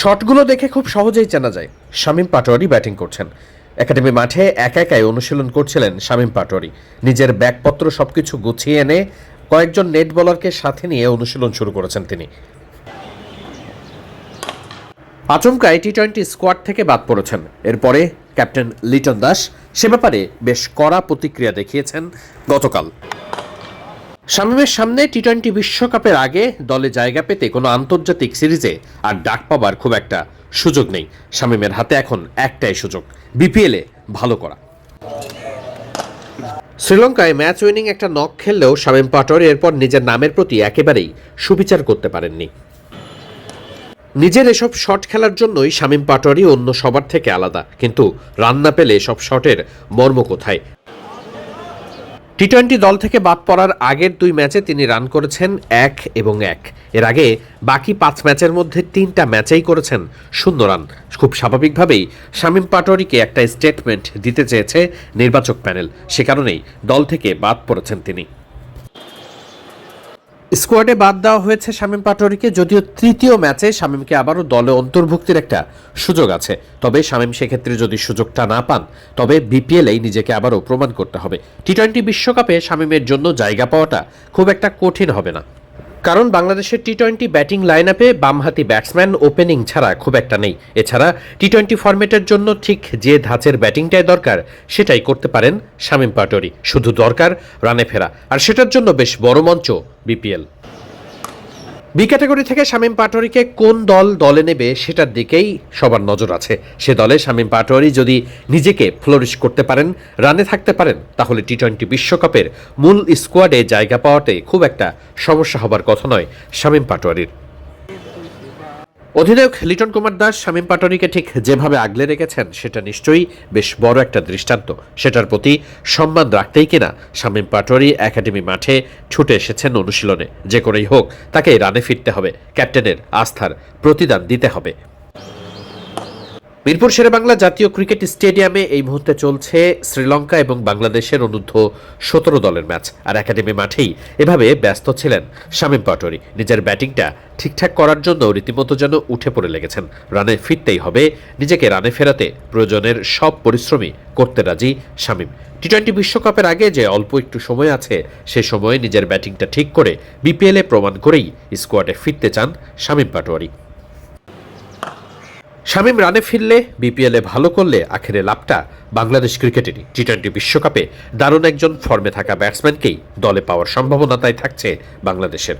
শটগুলো দেখে খুব সহজেই চেনা যায়। শামীম পাটোয়ারি ব্যাটিং করছেন। একাডেমি মাঠে একা একাই অনুশীলন করছিলেন শামীম পাটোয়ারি। নিজের ব্যাগপত্র সবকিছু গুছিয়ে এনে কয়েকজন নেট বলারকে সাথে নিয়ে অনুশীলন শুরু করেছেন তিনি। আচমকায় টি টোয়েন্টি স্কোয়াড থেকে বাদ পড়েছেন। এরপরে ক্যাপ্টেন লিটন দাস, সে ব্যাপারে বেশ কড়া প্রতিক্রিয়া দেখিয়েছেন গতকাল। শামীমের সামনে টি টোয়েন্টি বিশ্বকাপের আগে দলে জায়গা পেতে কোনো আন্তর্জাতিক সিরিজে আর ডাক পাবার খুব একটা সুযোগ নেই। শামীমের হাতে এখন একটাই সুযোগ বিপিএলে ভালো করা। শ্রীলঙ্কায় ম্যাচ উইনিং একটা নক খেললেও শামীম পাটোয়ারি এরপর নিজের নামের প্রতি একেবারেই সুবিচার করতে পারেননি। নিজের এসব শট খেলার জন্যই শামীম পাটোয়ারি অন্য সবার থেকে আলাদা, কিন্তু রান্না পেলে সব শটের মর্ম কোথায়? টি টোয়েন্টি দল থেকে বাদ পড়ার আগের দুই ম্যাচে তিনি রান করেছেন এক এবং এক। এর আগে বাকি পাঁচ ম্যাচের মধ্যে তিনটা ম্যাচেই করেছেন শূন্য রান। খুব স্বাভাবিকভাবেই শামীম পাটোয়ারিকে একটা স্টেটমেন্ট দিতে চেয়েছে নির্বাচক প্যানেল। সে কারণেই দল থেকে বাদ পড়েছেন তিনি। স্কোয়াডে বাদ দেওয়া হয়েছে শামীম পাটোয়ারিকে, যদিও তৃতীয় ম্যাচে শামীমকে আবারও দলে অন্তর্ভুক্তির একটা সুযোগ আছে। তবে শামীম সেক্ষেত্রে যদি সুযোগটা না পান, তবে বিপিএলেই নিজেকে আবারও প্রমাণ করতে হবে। টি টোয়েন্টি বিশ্বকাপে শামীমের জন্য জায়গা পাওয়াটা খুব একটা কঠিন হবে না। কারণ বাংলাদেশের টি টোয়েন্টি ব্যাটিং লাইন আপে বামহাতি ব্যাটসম্যান ওপেনিং ছাড়া খুব একটা নেই। এছাড়া টি টোয়েন্টি ফরম্যাটের জন্য ঠিক যে ধাঁচের ব্যাটিংটাই দরকার, সেটাই করতে পারেন শামীম পাটোয়ারি। শুধু দরকার রানে ফেরা। আর সেটার জন্য বেশ বড় মঞ্চ বিপিএল। বি ক্যাটাগরি থেকে শামীম পাটোয়ারিকে কোন দল দলে নেবে সেটার দিকেই সবার নজর আছে। সে দলে শামীম পাটোয়ারি যদি নিজেকে ফ্লোরিশ করতে পারেন, রানে থাকতে পারেন, তাহলে টি টোয়েন্টি বিশ্বকাপের মূল স্কোয়াডে জায়গা পাওয়াতে খুব একটা সমস্যা হবার কথা নয় শামীম পাটোয়ারির। অধিনায়ক লিটন কুমার দাস, শামীম পাটনিকে ঠিক যেভাবে আগলে রেখেছেন, সেটা নিশ্চয়ই বেশ বড় একটা দৃষ্টান্ত। সেটার প্রতি সম্মান রাখতেই কিনা শামীম পাটরি একাডেমি মাঠে ছুটে এসেছেন অনুশীলনে। যে করেই হোক, তাকে রানে ফিরতে হবে। ক্যাপ্টেনের আস্থার প্রতিদান দিতে হবে। মিরপুর শেরেবাংলা জাতীয় ক্রিকেট স্টেডিয়ামে এই মুহূর্তে চলছে শ্রীলঙ্কা এবং বাংলাদেশের অনূর্ধ্ব সতেরো দলের ম্যাচ। আর একাডেমি মাঠেই এভাবে ব্যস্ত ছিলেন শামীম পাটোয়ারি। নিজের ব্যাটিংটা ঠিকঠাক করার জন্য রীতিমতো যেন উঠে পড়ে লেগেছেন। রানে ফিরতেই হবে, নিজেকে রানে ফেরাতে প্রয়োজনের সব পরিশ্রমই করতে রাজি শামীম। টি টোয়েন্টি বিশ্বকাপের আগে যে অল্প একটু সময় আছে, সে সময়ে নিজের ব্যাটিংটা ঠিক করে বিপিএলে প্রমাণ করেই স্কোয়াডে ফিরতে চান শামীম পাটোয়ারি। শামীম রানে ফিরলে, বিপিএলে ভালো করলে আখেরে লাভটা বাংলাদেশ ক্রিকেটেরই। টি টোয়েন্টি বিশ্বকাপে দারুণ একজন ফর্মে থাকা ব্যাটসম্যানকেই দলে পাওয়ার সম্ভাবনা তাই থাকছে বাংলাদেশের।